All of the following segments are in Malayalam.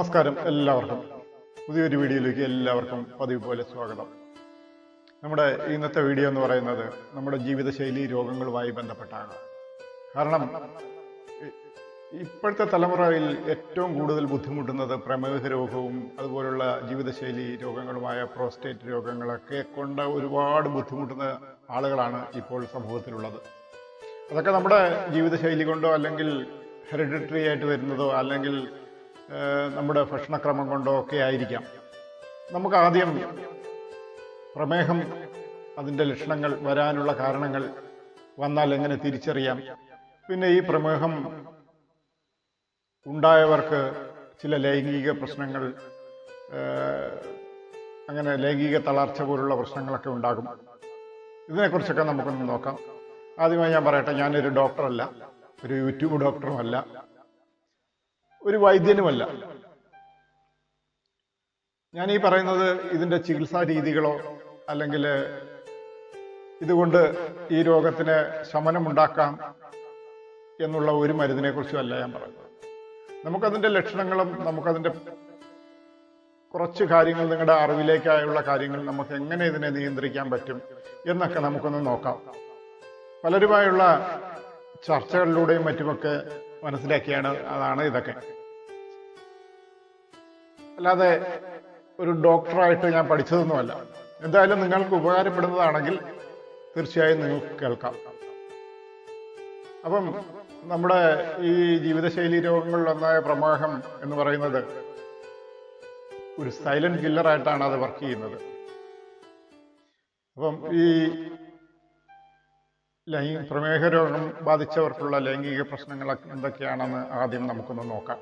നമസ്കാരം എല്ലാവർക്കും. പുതിയൊരു വീഡിയോയിലേക്ക് എല്ലാവർക്കും പതിവ് പോലെ സ്വാഗതം. നമ്മുടെ ഇന്നത്തെ വീഡിയോ എന്ന് പറയുന്നത് നമ്മുടെ ജീവിതശൈലി രോഗങ്ങളുമായി ബന്ധപ്പെട്ടാണ്. കാരണം ഇപ്പോഴത്തെ തലമുറയിൽ ഏറ്റവും കൂടുതൽ ബുദ്ധിമുട്ടുന്നത് പ്രമേഹ രോഗവും അതുപോലുള്ള ജീവിതശൈലി രോഗങ്ങളുമായ പ്രോസ്റ്റേറ്റ് രോഗങ്ങളൊക്കെ കൊണ്ട് ഒരുപാട് ബുദ്ധിമുട്ടുന്ന ആളുകളാണ് ഇപ്പോൾ സമൂഹത്തിലുള്ളത്. അതൊക്കെ നമ്മുടെ ജീവിതശൈലി കൊണ്ടോ അല്ലെങ്കിൽ ഹെറിഡിറ്ററി ആയിട്ട് വരുന്നതോ അല്ലെങ്കിൽ നമ്മുടെ ഭക്ഷണക്രമം കൊണ്ടോ ഒക്കെ ആയിരിക്കാം. നമുക്ക് ആദ്യം പ്രമേഹം അതിന്റെ ലക്ഷണങ്ങൾ വരാനുള്ള കാരണങ്ങൾ വന്നാൽ എങ്ങനെ തിരിച്ചറിയാം? പിന്നെ ഈ പ്രമേഹം ഉണ്ടായവർക്ക് ചില ലൈംഗിക പ്രശ്നങ്ങൾ അങ്ങനെ ലൈംഗിക തളർച്ച പോലുള്ള പ്രശ്നങ്ങളൊക്കെ ഉണ്ടാകും. ഇതിനെക്കുറിച്ചൊക്കെ നമുക്കൊന്ന് നോക്കാം. ആദ്യമായി ഞാൻ പറയട്ടെ ഞാനൊരു ഡോക്ടറല്ല ഒരു യൂട്യൂബ് ഡോക്ടറുമല്ല ഒരു വൈദ്യനുമല്ല. ഞാൻ ഈ പറയുന്നത് ഇതിന്റെ ചികിത്സാ രീതികളോ അല്ലെങ്കിൽ ഇതുകൊണ്ട് ഈ രോഗത്തിന് ശമനമുണ്ടാക്കാം എന്നുള്ള ഒരു മരുന്നിനെ കുറിച്ചും അല്ല ഞാൻ പറയുന്നത്. നമുക്കതിന്റെ ലക്ഷണങ്ങളും നമുക്കതിന്റെ കുറച്ച് കാര്യങ്ങൾ നിങ്ങളുടെ അറിവിലേക്കായുള്ള കാര്യങ്ങൾ നമുക്ക് എങ്ങനെ ഇതിനെ നിയന്ത്രിക്കാൻ പറ്റും എന്നൊക്കെ നമുക്കൊന്ന് നോക്കാം. പലരുമായുള്ള ചർച്ചകളിലൂടെയും മറ്റുമൊക്കെ മനസ്സിലാക്കിയാണ് അതാണ് ഇതൊക്കെ. അല്ലാതെ ഒരു ഡോക്ടറായിട്ട് ഞാൻ പഠിച്ചതൊന്നുമല്ല. എന്തായാലും നിങ്ങൾക്ക് ഉപകാരപ്പെടുന്നതാണെങ്കിൽ തീർച്ചയായും നിങ്ങൾക്ക് കേൾക്കാം. അപ്പം നമ്മുടെ ഈ ജീവിതശൈലി രോഗങ്ങളിലൊന്നായ പ്രമേഹം എന്ന് പറയുന്നത് ഒരു സൈലന്റ് കില്ലറായിട്ടാണ് അത് വർക്ക് ചെയ്യുന്നത്. അപ്പം ഈ പ്രമേഹ രോഗം ബാധിച്ചവർക്കുള്ള ലൈംഗിക പ്രശ്നങ്ങൾ എന്തൊക്കെയാണെന്ന് ആദ്യം നമുക്കൊന്ന് നോക്കാം.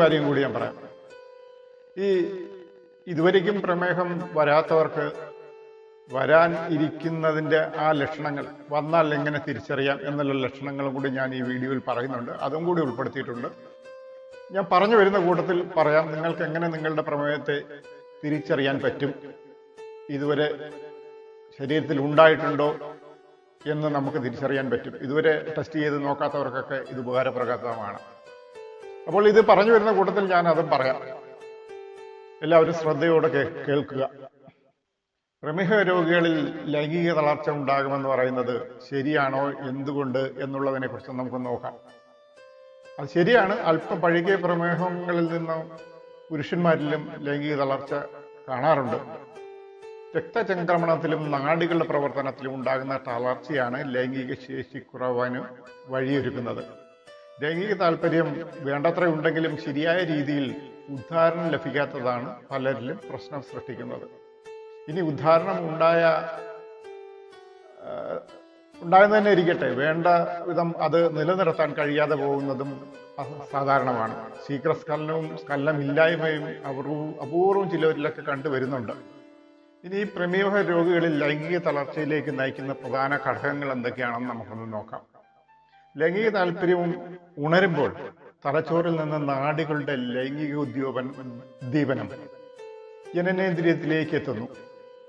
കാര്യം കൂടി ഞാൻ പറയാം. ഈ ഇതുവരെയും പ്രമേഹം വരാത്തവർക്ക് വരാൻ ഇരിക്കുന്നതിന്റെ ആ ലക്ഷണങ്ങൾ വന്നാൽ എങ്ങനെ തിരിച്ചറിയാം എന്നുള്ള ലക്ഷണങ്ങളും കൂടി ഞാൻ ഈ വീഡിയോയിൽ പറയുന്നുണ്ട്. അതും കൂടി ഉൾപ്പെടുത്തിയിട്ടുണ്ട്. ഞാൻ പറഞ്ഞു വരുന്ന കൂട്ടത്തിൽ പറയാം നിങ്ങൾക്ക് എങ്ങനെ നിങ്ങളുടെ പ്രമേഹത്തെ തിരിച്ചറിയാൻ പറ്റും? ഇതുവരെ ശരീരത്തിൽ ഉണ്ടായിട്ടുണ്ടോ? എന്ന് നമുക്ക് തിരിച്ചറിയാൻ പറ്റും. ഇതുവരെ ടെസ്റ്റ് ചെയ്ത് നോക്കാത്തവർക്കൊക്കെ ഇത് ഉപകാരപ്രദമാണ്. അപ്പോൾ ഇത് പറഞ്ഞു വരുന്ന കൂട്ടത്തിൽ ഞാൻ അതും പറയാം. എല്ലാവരും ശ്രദ്ധയോടെ കേൾക്കുക. പ്രമേഹ രോഗികളിൽ ലൈംഗിക തളർച്ച ഉണ്ടാകുമെന്ന് പറയുന്നത് ശരിയാണോ എന്തുകൊണ്ട് എന്നുള്ളതിനെ കുറിച്ച് നമുക്ക് നോക്കാം. അത് ശരിയാണ്. അല്പം പഴകിയ പ്രമേഹങ്ങളിൽ നിന്നും പുരുഷന്മാരിലും ലൈംഗിക തളർച്ച കാണാറുണ്ട്. രക്തചംക്രമണത്തിലും നാടികളുടെ പ്രവർത്തനത്തിലും ഉണ്ടാകുന്ന തളർച്ചയാണ് ലൈംഗിക ശേഷി കുറവാന് വഴിയൊരുക്കുന്നത്. ലൈംഗിക താല്പര്യം വേണ്ടത്ര ഉണ്ടെങ്കിലും ശരിയായ രീതിയിൽ ഉദ്ധാരണം ലഭിക്കാത്തതാണ് പലരിലും പ്രശ്നം സൃഷ്ടിക്കുന്നത്. ഇനി ഉദ്ധാരണം ഉണ്ടായ ഉണ്ടായെന്ന് തന്നെ ഇരിക്കട്ടെ. വേണ്ട വിധം അത് നിലനിർത്താൻ കഴിയാതെ പോകുന്നതും സാധാരണമാണ്. ശീഘ്രസ്ഖലനവും സ്ഖലനമില്ലായ്മയും അപൂർവം ചിലവരിലൊക്കെ കണ്ടുവരുന്നുണ്ട്. ഇനി ഈ പ്രമേഹ രോഗികളിൽ ലൈംഗിക തളർച്ചയിലേക്ക് നയിക്കുന്ന പ്രധാന ഘടകങ്ങൾ എന്തൊക്കെയാണെന്ന് നമുക്കൊന്ന് നോക്കാം. ലൈംഗിക താല്പര്യവും ഉണരുമ്പോൾ തലച്ചോറിൽ നിന്ന് നാടികളുടെ ലൈംഗിക ഉദ്യോപൻ ഉദ്ദീപനം ജനനേന്ദ്രിയത്തിലേക്ക് എത്തുന്നു.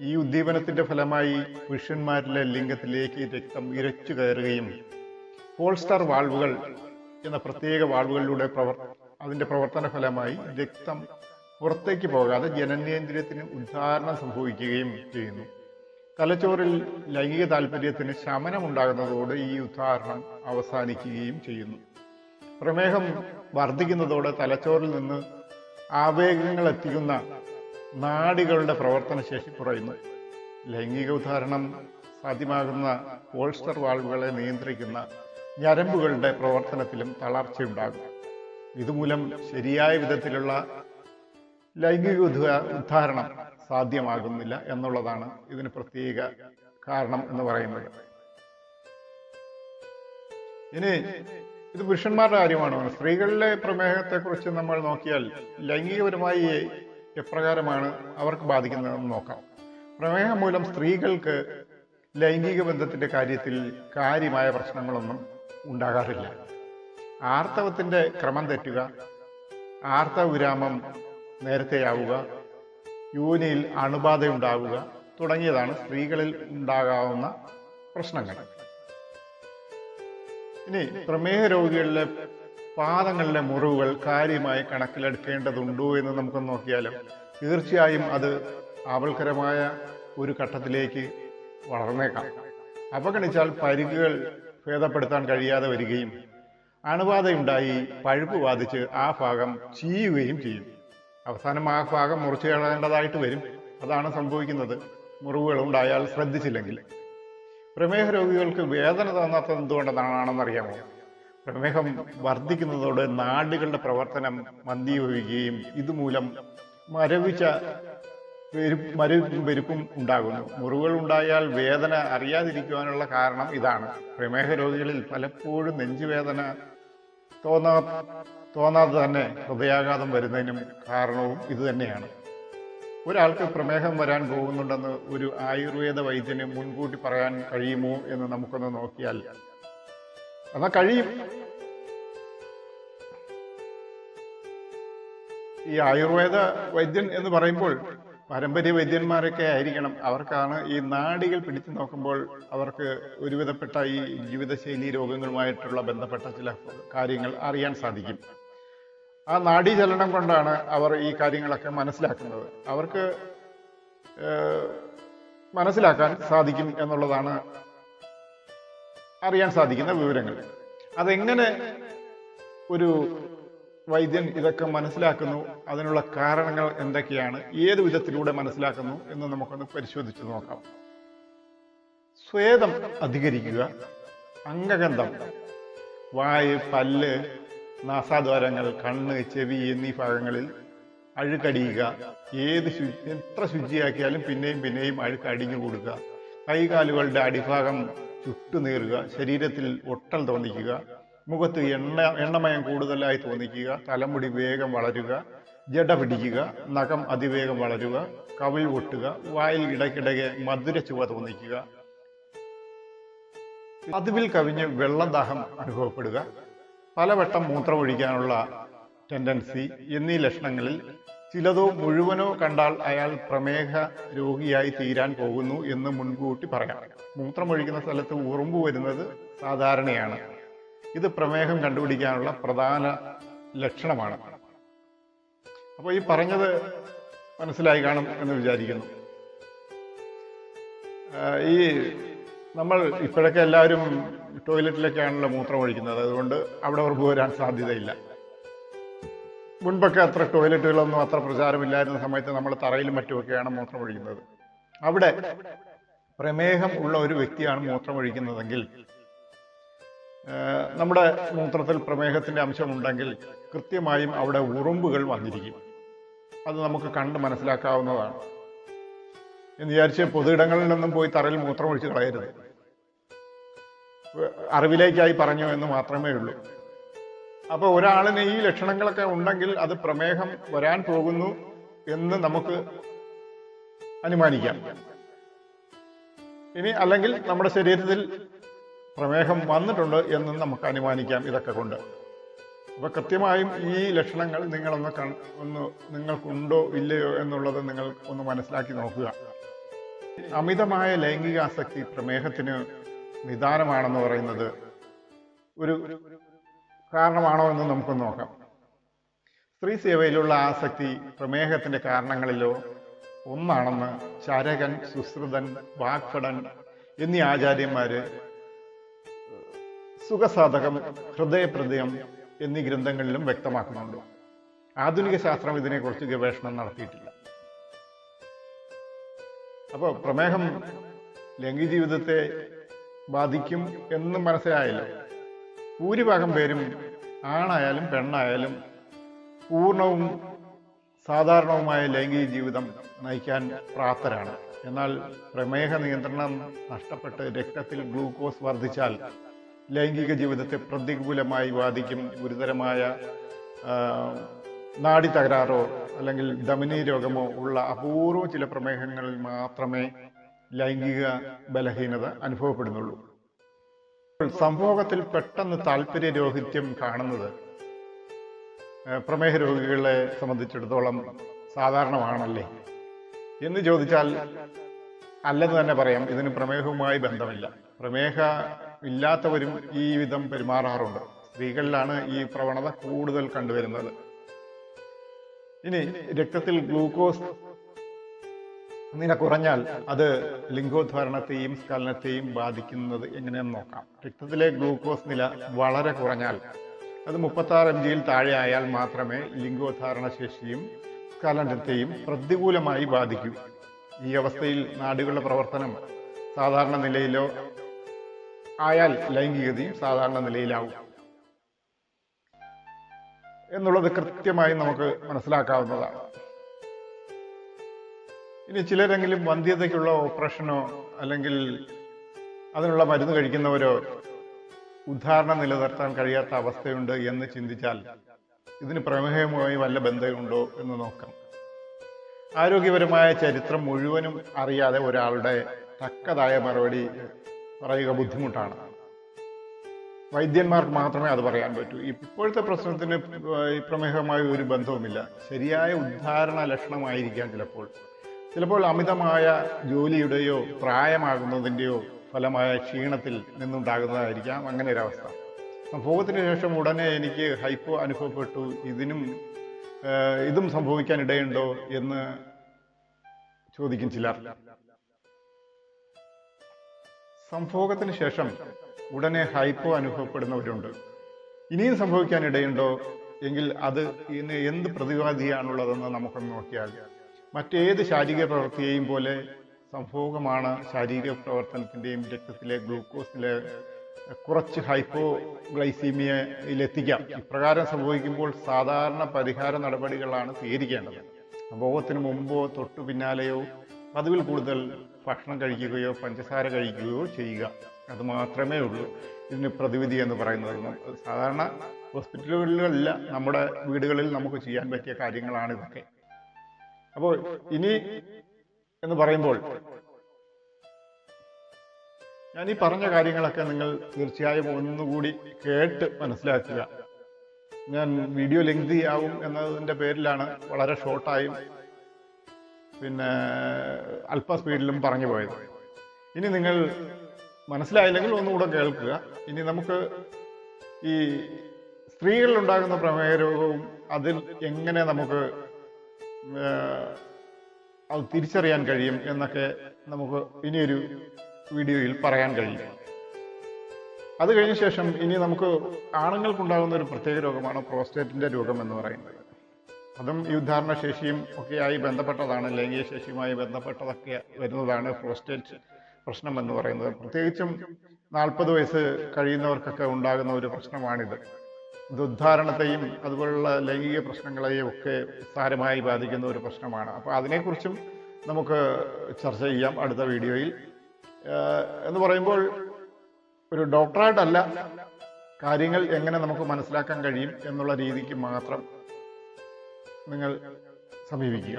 ഈ ഉദ്ദീപനത്തിന്റെ ഫലമായി പുരുഷന്മാരിലെ ലിംഗത്തിലേക്ക് രക്തം ഇരച്ചു കയറുകയും പോൾസ്റ്റാർ വാൾവുകൾ എന്ന പ്രത്യേക വാൾവുകളിലൂടെ പ്രവർ അതിന്റെ പ്രവർത്തന ഫലമായി രക്തം പുറത്തേക്ക് പോകാതെ ജനനേന്ദ്രിയത്തിന് ഉദ്ധാരണം സംഭവിക്കുകയും ചെയ്യുന്നു. തലച്ചോറിൽ ലൈംഗിക താല്പര്യത്തിന് ശമനമുണ്ടാകുന്നതോടെ ഈ ഉദ്ധാരണം അവസാനിക്കുകയും ചെയ്യുന്നു. പ്രമേഹം വർദ്ധിക്കുന്നതോടെ തലച്ചോറിൽ നിന്ന് ആവേഗങ്ങൾ എത്തിക്കുന്ന നാഡികളുടെ പ്രവർത്തനശേഷി കുറയുന്നു. ലൈംഗിക ഉദാഹരണം സാധ്യമാകുന്ന പോൾസ്റ്റർ വാൾവുകളെ നിയന്ത്രിക്കുന്ന ഞരമ്പുകളുടെ പ്രവർത്തനത്തിലും തളർച്ചയുണ്ടാകും. ഇതുമൂലം ശരിയായ വിധത്തിലുള്ള ലൈംഗിക ഉദ്ധാ- ഉദ്ധാരണം സാധ്യമാകുന്നില്ല എന്നുള്ളതാണ് ഇതിന് പ്രത്യേക കാരണം എന്ന് പറയുന്നത്. ഇനി ഇത് പുരുഷന്മാരുടെ കാര്യമാണ്. സ്ത്രീകളിലെ പ്രമേഹത്തെക്കുറിച്ച് നമ്മൾ നോക്കിയാൽ ലൈംഗികപരമായി എപ്രകാരമാണ് അവർക്ക് ബാധിക്കുന്നതെന്ന് നോക്കാം. പ്രമേഹം മൂലം സ്ത്രീകൾക്ക് ലൈംഗിക ബന്ധത്തിന്റെ കാര്യത്തിൽ കാര്യമായ പ്രശ്നങ്ങളൊന്നും ഉണ്ടാകാറില്ല. ആർത്തവത്തിന്റെ ക്രമം തെറ്റുക ആർത്തവ വിരാമം നേരത്തെയാവുക. യോനിയിൽ അണുബാധയുണ്ടാവുക തുടങ്ങിയതാണ് സ്ത്രീകളിൽ ഉണ്ടാകാവുന്ന പ്രശ്നങ്ങൾ. ഇനി പ്രമേഹ രോഗികളിലെ പാദങ്ങളിലെ മുറിവുകൾ കാര്യമായി കണക്കിലെടുക്കേണ്ടതുണ്ടോ എന്ന് നമുക്ക് നോക്കിയാലും തീർച്ചയായും അത് ആവൽക്കരമായ ഒരു ഘട്ടത്തിലേക്ക് വളർന്നേക്കാം. അവഗണിച്ചാൽ പരിക്കുകൾ ഭേദപ്പെടുത്താൻ കഴിയാതെ വരികയും അണുബാധയുണ്ടായി പഴുപ്പ് ബാധിച്ച് ആ ഭാഗം ചീയുകയും ചെയ്യും. അവസാനം ആ ഭാഗം മുറിച്ചു കളയേണ്ടതായിട്ട് വരും. അതാണ് സംഭവിക്കുന്നത്. മുറിവുകൾ ഉണ്ടായാൽ ശ്രദ്ധിച്ചില്ലെങ്കിൽ. പ്രമേഹ രോഗികൾക്ക് വേദന തോന്നാത്തത് എന്തുകൊണ്ടെന്നാണെന്നറിയാമോ? പ്രമേഹം വർദ്ധിക്കുന്നതോടെ നാടുകളുടെ പ്രവർത്തനം മന്ദീഭവിക്കുകയും ഇതുമൂലം മരവിച്ച മരവിപ്പും പെരുപ്പും ഉണ്ടാകുന്നു. മുറിവുകൾ ഉണ്ടായാൽ വേദന അറിയാതിരിക്കുവാനുള്ള കാരണം ഇതാണ്. പ്രമേഹ രോഗികളിൽ പലപ്പോഴും നെഞ്ചുവേദന തോന്നാ തോന്നാതെ തന്നെ ഹൃദയാഘാതം വരുന്നതിനും കാരണവും ഇതുതന്നെയാണ് ഒരാൾക്ക് പ്രമേഹം വരാൻ പോകുന്നുണ്ടെന്ന് ഒരു ആയുർവേദ വൈദ്യന് മുൻകൂട്ടി പറയാൻ കഴിയുമോ എന്ന് നമുക്കൊന്ന് നോക്കിയാൽ. എന്നാൽ കഴിയും. ഈ ആയുർവേദ വൈദ്യൻ എന്ന് പറയുമ്പോൾ പാരമ്പര്യ വൈദ്യന്മാരൊക്കെ ആയിരിക്കണം. അവർക്കാണ് ഈ നാടികൾ പിടിച്ചു നോക്കുമ്പോൾ അവർക്ക് ഒരുവിധപ്പെട്ട ഈ ജീവിതശൈലി രോഗങ്ങളുമായിട്ടുള്ള ബന്ധപ്പെട്ട ചില കാര്യങ്ങൾ അറിയാൻ സാധിക്കും. ആ നാഡീചലനം കൊണ്ടാണ് അവർ ഈ കാര്യങ്ങളൊക്കെ മനസ്സിലാക്കുന്നത്. അവർക്ക് മനസ്സിലാക്കാൻ സാധിക്കും എന്നുള്ളതാണ് അറിയാൻ സാധിക്കുന്ന വിവരങ്ങൾ. അതെങ്ങനെ ഒരു വൈദ്യൻ ഇതൊക്കെ മനസ്സിലാക്കുന്നു. അതിനുള്ള കാരണങ്ങൾ എന്തൊക്കെയാണ്? ഏത് വിധത്തിലൂടെ മനസ്സിലാക്കുന്നു എന്ന് നമുക്കൊന്ന് പരിശോധിച്ച് നോക്കാം. സ്വേദം അധികരിക്കുക അംഗഗന്ധം വായ് പല്ല് നാസാദ്വാരങ്ങൾ കണ്ണ് ചെവി എന്നീ ഭാഗങ്ങളിൽ അഴുക്കടിയുക ഏത് ശുചി എത്ര ശുചിയാക്കിയാലും പിന്നെയും പിന്നെയും അഴുക്ക് അടിഞ്ഞു കൂടുക കൈകാലുകളുടെ അടിഭാഗം ചുട്ടുനീറുക ശരീരത്തിൽ ഒട്ടൽ തോന്നിക്കുക മുഖത്ത് എണ്ണ എണ്ണമയം കൂടുതലായി തോന്നിക്കുക തലമുടി വേഗം വളരുക ജട പിടിക്കുക നഖം അതിവേഗം വളരുക കവിൾ പൊട്ടുക വായിൽ ഇടയ്ക്കിടയ്ക്ക് മധുര ചുവ തോന്നിക്കുക. പതിവിൽ കവിഞ്ഞ് വെള്ളം ദാഹം അനുഭവപ്പെടുക. പലവട്ടം മൂത്രമൊഴിക്കാനുള്ള ടെൻഡൻസി എന്നീ ലക്ഷണങ്ങളിൽ ചിലതോ മുഴുവനോ കണ്ടാൽ അയാൾ പ്രമേഹ രോഗിയായി തീരാൻ പോകുന്നു എന്ന് മുൻകൂട്ടി പറയാം. മൂത്രമൊഴിക്കുന്ന സ്ഥലത്ത് ഉറുമ്പ് വരുന്നത് സാധാരണയാണ്. ഇത് പ്രമേഹം കണ്ടുപിടിക്കാനുള്ള പ്രധാന ലക്ഷണമാണ്. അപ്പോൾ ഈ പറഞ്ഞത് മനസ്സിലായി കാണും എന്ന് വിചാരിക്കുന്നു. ഈ നമ്മൾ ഇപ്പോഴൊക്കെ എല്ലാവരും ടോയ്ലറ്റിലൊക്കെയാണല്ലോ മൂത്രം ഒഴിക്കുന്നത്. അതുകൊണ്ട് അവിടെ ഉറപ്പ് വരാൻ സാധ്യതയില്ല. മുൻപൊക്കെ അത്ര ടോയ്ലറ്റുകളൊന്നും അത്ര പ്രചാരമില്ലായിരുന്ന സമയത്ത് നമ്മൾ തറയിലും മറ്റുമൊക്കെയാണ് മൂത്രം ഒഴിക്കുന്നത്. അവിടെ പ്രമേഹം ഉള്ള ഒരു വ്യക്തിയാണ് മൂത്രം ഒഴിക്കുന്നതെങ്കിൽ നമ്മുടെ മൂത്രത്തിൽ പ്രമേഹത്തിന്റെ അംശമുണ്ടെങ്കിൽ കൃത്യമായും അവിടെ ഉറുമ്പുകൾ വന്നിരിക്കും. അത് നമുക്ക് കണ്ട് മനസ്സിലാക്കാവുന്നതാണ്. എന്ന് വിചാരിച്ച് പൊതുയിടങ്ങളിൽ നിന്നും പോയി തറയിൽ മൂത്രം ഒഴിച്ച് കളയരുത്. അറിവിലേക്കായി പറഞ്ഞു എന്ന് മാത്രമേ ഉള്ളൂ. അപ്പോൾ ഒരാളിന് ഈ ലക്ഷണങ്ങളൊക്കെ ഉണ്ടെങ്കിൽ അത് പ്രമേഹം വരാൻ പോകുന്നു എന്ന് നമുക്ക് അനുമാനിക്കാം. ഇനി അല്ലെങ്കിൽ നമ്മുടെ ശരീരത്തിൽ പ്രമേഹം വന്നിട്ടുണ്ട് എന്ന് നമുക്ക് അനുമാനിക്കാം ഇതൊക്കെ കൊണ്ട്. അപ്പൊ കൃത്യമായും ഈ ലക്ഷണങ്ങൾ നിങ്ങളൊന്ന് കൺ- ഒന്ന് നിങ്ങൾക്കുണ്ടോ ഇല്ലയോ എന്നുള്ളത് നിങ്ങൾ ഒന്ന് മനസ്സിലാക്കി നോക്കുക. അമിതമായ ലൈംഗികാസക്തി പ്രമേഹത്തിന് നിദാനമാണെന്ന് പറയുന്നത് ഒരു കാരണമാണോ എന്ന് നമുക്ക് നോക്കാം. സ്ത്രീ സേവയിലുള്ള ആസക്തി പ്രമേഹത്തിന്റെ കാരണങ്ങളിലോ ഒന്നാണെന്ന് ചരകൻ സുശ്രുതൻ വാഗ്ഭടൻ എന്നീ ആചാര്യന്മാര് സുഖസാധകം ഹൃദയപ്രദയം എന്നീ ഗ്രന്ഥങ്ങളിലും വ്യക്തമാക്കുന്നുണ്ട്. ആധുനിക ശാസ്ത്രം ഇതിനെക്കുറിച്ച് ഗവേഷണം നടത്തിയിട്ടില്ല. അപ്പോൾ പ്രമേഹം ലൈംഗിക ജീവിതത്തെ ബാധിക്കും എന്ന് മനസ്സിലായല്ലോ ഭൂരിഭാഗം പേരും ആണായാലും പെണ്ണായാലും പൂർണവും സാധാരണവുമായ ലൈംഗിക ജീവിതം നയിക്കാൻ പ്രാപ്തരാണ്. എന്നാൽ പ്രമേഹ നിയന്ത്രണം നഷ്ടപ്പെട്ട് രക്തത്തിൽ ഗ്ലൂക്കോസ് വർദ്ധിച്ചാൽ ലൈംഗിക ജീവിതത്തെ പ്രതികൂലമായി ബാധിക്കും ഗുരുതരമായ നാടി തകരാറോ അല്ലെങ്കിൽ ധമനി രോഗമോ ഉള്ള അപൂർവ ചില പ്രമേഹങ്ങളിൽ മാത്രമേ ലൈംഗിക ബലഹീനത അനുഭവപ്പെടുന്നുള്ളൂ. സംഭോഗത്തിൽ പെട്ടെന്ന് താല്പര്യ രോഹിത്യം കാണുന്നത് പ്രമേഹ രോഗികളെ സംബന്ധിച്ചിടത്തോളം സാധാരണമാണല്ലേ? എന്ന് ചോദിച്ചാൽ അല്ലെന്ന് തന്നെ പറയാം ഇതിന് പ്രമേഹവുമായി ബന്ധമില്ല. പ്രമേഹ ഇല്ലാത്തവരും ഈ വിധം പെരുമാറാറുണ്ട്. സ്ത്രീകളിലാണ് ഈ പ്രവണത കൂടുതൽ കണ്ടുവരുന്നത്. ഇനി രക്തത്തിൽ ഗ്ലൂക്കോസ് നില കുറഞ്ഞാൽ അത് ലിംഗോദ്ധാരണത്തെയും സ്കലനത്തെയും ബാധിക്കുന്നത് എങ്ങനെയെന്ന് നോക്കാം. രക്തത്തിലെ ഗ്ലൂക്കോസ് നില വളരെ കുറഞ്ഞാൽ അത് മുപ്പത്തി ആറ് എം ജിയിൽ താഴെ ആയാൽ മാത്രമേ ലിംഗോദ്ധാരണ ശേഷിയും സ്കലനത്തെയും പ്രതികൂലമായി ബാധിക്കൂ. ഈ അവസ്ഥയിൽ നാടുകളുടെ പ്രവർത്തനം സാധാരണ നിലയിലോ ആയാൽ ലൈംഗികതയും സാധാരണ നിലയിലാവും. എന്നുള്ളത് കൃത്യമായി നമുക്ക് മനസ്സിലാക്കാവുന്നതാണ്. ഇനി ചിലരെങ്കിലും വന്ധ്യതയ്ക്കുള്ള ഓപ്പറേഷനോ അല്ലെങ്കിൽ അതിനുള്ള മരുന്ന് കഴിക്കുന്നവരോ ഉദ്ധാരണം നിലനിർത്താൻ കഴിയാത്ത അവസ്ഥയുണ്ട് എന്ന് ചിന്തിച്ചാൽ ഇതിന് പ്രമേഹവുമായി വല്ല ബന്ധമുണ്ടോ എന്ന് നോക്കാം. ആരോഗ്യപരമായ ചരിത്രം മുഴുവനും അറിയാതെ ഒരാളുടെ തക്കതായ മറുപടി പറയുക ബുദ്ധിമുട്ടാണ്. വൈദ്യന്മാർക്ക് മാത്രമേ അത് പറയാൻ പറ്റൂ. ഇപ്പോഴത്തെ പ്രശ്നത്തിന് ഈ പ്രമേഹവുമായി ഒരു ബന്ധവുമില്ല. ശരിയായ ഉദ്ധാരണ ലക്ഷണമായിരിക്കാം ചിലപ്പോൾ. ചിലപ്പോൾ അമിതമായ ജോലിയുടെയോ പ്രായമാകുന്നതിന്റെയോ ഫലമായ ക്ഷീണത്തിൽ നിന്നുണ്ടാകുന്നതായിരിക്കാം അങ്ങനെ ഒരവസ്ഥ സംഭവത്തിന് ശേഷം ഉടനെ എനിക്ക് ഹൈപ്പോ അനുഭവപ്പെട്ടു. ഇതിനും ഇതും സംഭവിക്കാൻ ഇടയുണ്ടോ എന്ന് ചോദിക്കും ചിലർ. സംഭോഗത്തിന് ശേഷം ഉടനെ ഹൈപ്പോ അനുഭവപ്പെടുന്നവരുണ്ട്. ഇനിയും സംഭവിക്കാൻ ഇടയുണ്ടോ എങ്കിൽ അത് ഇതിന് എന്ത് പ്രതിവാദിയാണുള്ളതെന്ന് നമുക്കൊന്ന് നോക്കിയാൽ മറ്റേത് ശാരീരിക പ്രവൃത്തിയെയും പോലെ സംഭോഗമാണ് ശാരീരിക പ്രവർത്തനത്തിന്റെയും രക്തത്തിലെ ഗ്ലൂക്കോസിലെ കുറച്ച് ഹൈപ്പോ ഗ്ലൈസീമിയയിലെത്തിക്കാം ഇപ്രകാരം സംഭവിക്കുമ്പോൾ സാധാരണ പരിഹാര നടപടികളാണ് സ്വീകരിക്കേണ്ടത്. സംഭവത്തിന് മുമ്പോ തൊട്ടു പിന്നാലെയോ പതിവിൽ കൂടുതൽ ഭക്ഷണം കഴിക്കുകയോ പഞ്ചസാര കഴിക്കുകയോ ചെയ്യുക. അത് മാത്രമേ ഉള്ളൂ. ഇതിന് പ്രതിവിധി എന്ന് പറയുന്നത് സാധാരണ ഹോസ്പിറ്റലുകളിലല്ല നമ്മുടെ വീടുകളിൽ നമുക്ക് ചെയ്യാൻ പറ്റിയ കാര്യങ്ങളാണ് ഇതൊക്കെ. അപ്പോൾ ഇനി എന്ന് പറയുമ്പോൾ ഞാൻ ഈ പറഞ്ഞ കാര്യങ്ങളൊക്കെ നിങ്ങൾ തീർച്ചയായും ഒന്നുകൂടി കേട്ട് മനസ്സിലാക്കുക. ഞാൻ വീഡിയോ ലെങ്തി ആവും എന്നതിന്റെ പേരിലാണ് വളരെ ഷോർട്ടായും പിന്നെ അല്പ സ്പീഡിലും പറഞ്ഞു പോയത്. ഇനി നിങ്ങൾ മനസ്സിലായില്ലെങ്കിൽ ഒന്നുകൂടെ കേൾക്കുക. ഇനി നമുക്ക് ഈ സ്ത്രീകളിൽ ഉണ്ടാകുന്ന പ്രമേയ രോഗവും അതിൽ എങ്ങനെ നമുക്ക് അത് തിരിച്ചറിയാൻ കഴിയും എന്നൊക്കെ നമുക്ക് ഇനിയൊരു വീഡിയോയിൽ പറയാൻ കഴിയും. അത് കഴിഞ്ഞ ശേഷം ഇനി നമുക്ക് ആണുങ്ങൾക്കുണ്ടാകുന്ന ഒരു പ്രത്യേക രോഗമാണ് പ്രോസ്റ്റേറ്റിന്റെ രോഗം എന്ന് പറയുന്നത്. അതും യുദ്ധാരണ ശേഷിയും ഒക്കെയായി ബന്ധപ്പെട്ടതാണ് ലൈംഗിക ശേഷിയുമായി ബന്ധപ്പെട്ടതൊക്കെ വരുന്നതാണ് പ്രോസ്റ്റേറ്റ് പ്രശ്നം എന്ന് പറയുന്നത്. പ്രത്യേകിച്ചും നാൽപ്പത് വയസ്സ് കഴിയുന്നവർക്കൊക്കെ ഉണ്ടാകുന്ന ഒരു പ്രശ്നമാണിത്. ഇത് ഉദ്ധാരണത്തെയും അതുപോലുള്ള ലൈംഗിക പ്രശ്നങ്ങളെയും ഒക്കെ സാരമായി ബാധിക്കുന്ന ഒരു പ്രശ്നമാണ്. അപ്പോൾ അതിനെക്കുറിച്ചും നമുക്ക് ചർച്ച ചെയ്യാം അടുത്ത വീഡിയോയിൽ. എന്ന് പറയുമ്പോൾ ഒരു ഡോക്ടറായിട്ടല്ല കാര്യങ്ങൾ എങ്ങനെ നമുക്ക് മനസ്സിലാക്കാൻ കഴിയും എന്നുള്ള രീതിക്ക് മാത്രം നിങ്ങൾ സമീപിക്കുക.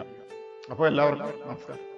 അപ്പോൾ എല്ലാവർക്കും നമസ്കാരം.